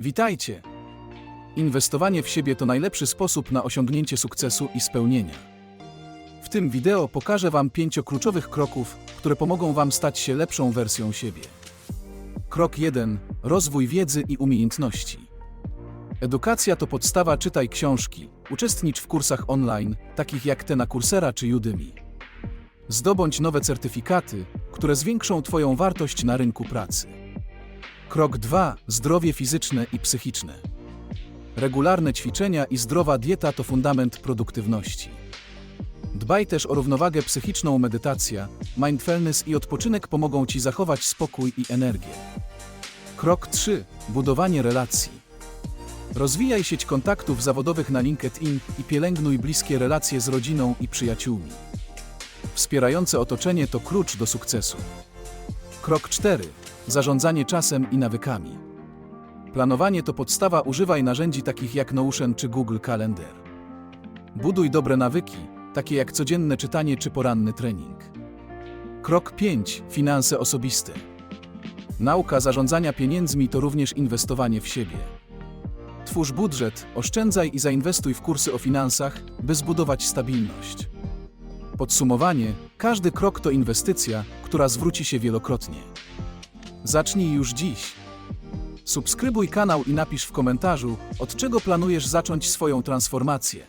Witajcie! Inwestowanie w siebie to najlepszy sposób na osiągnięcie sukcesu i spełnienia. W tym wideo pokażę Wam pięcio kluczowych kroków, które pomogą Wam stać się lepszą wersją siebie. Krok 1. Rozwój wiedzy i umiejętności. Edukacja to podstawa czytaj książki, uczestnicz w kursach online, takich jak te na Coursera czy Udemy. Zdobądź nowe certyfikaty, które zwiększą Twoją wartość na rynku pracy. Krok 2. Zdrowie fizyczne i psychiczne. Regularne ćwiczenia i zdrowa dieta to fundament produktywności. Dbaj też o równowagę psychiczną, medytacja, mindfulness i odpoczynek pomogą Ci zachować spokój i energię. Krok 3. Budowanie relacji. Rozwijaj sieć kontaktów zawodowych na LinkedIn i pielęgnuj bliskie relacje z rodziną i przyjaciółmi. Wspierające otoczenie to klucz do sukcesu. Krok 4. Zarządzanie czasem i nawykami. Planowanie to podstawa, używaj narzędzi takich jak Notion czy Google Calendar. Buduj dobre nawyki, takie jak codzienne czytanie czy poranny trening. Krok 5. Finanse osobiste. Nauka zarządzania pieniędzmi to również inwestowanie w siebie. Twórz budżet, oszczędzaj i zainwestuj w kursy o finansach, by zbudować stabilność. Podsumowanie: każdy krok to inwestycja, która zwróci się wielokrotnie. Zacznij już dziś. Subskrybuj kanał i napisz w komentarzu, od czego planujesz zacząć swoją transformację.